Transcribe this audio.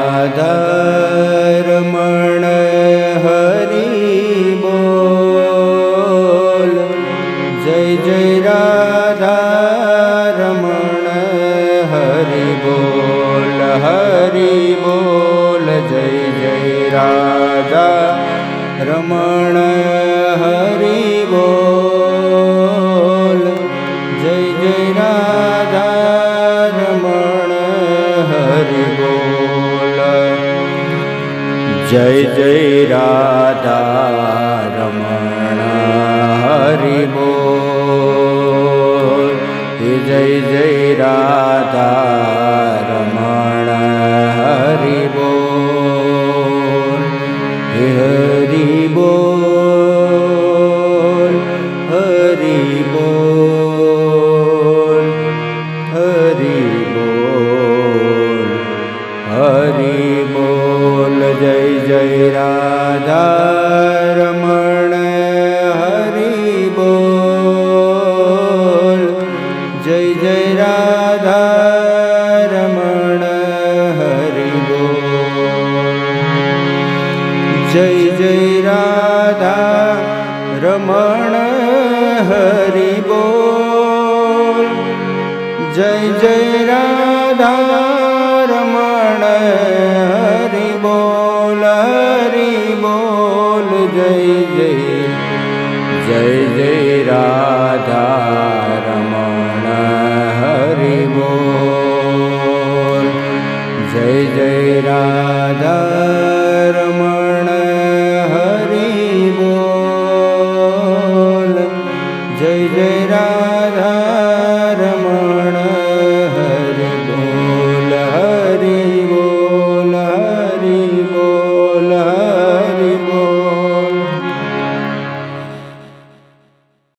રાધારમણ હરી બોલ જય જય રાધારમણ હરી બોલ હરી બોલ જય જય રાધા રમણ હરી બોલ જય જય રાધા જય જય રાધા રમણ હરિ બોલ. જય જય રાધા જય રાધા રમણ હરિ બોલ. જય જય રાધા રમણ હરિ બોલ. જય જય રાધા રમણ હરિ બોલ. જય જય રાધા રમણ જય જય રાધા રમણ હરિબો જય જય રાધા રમણ હરિબો જય જય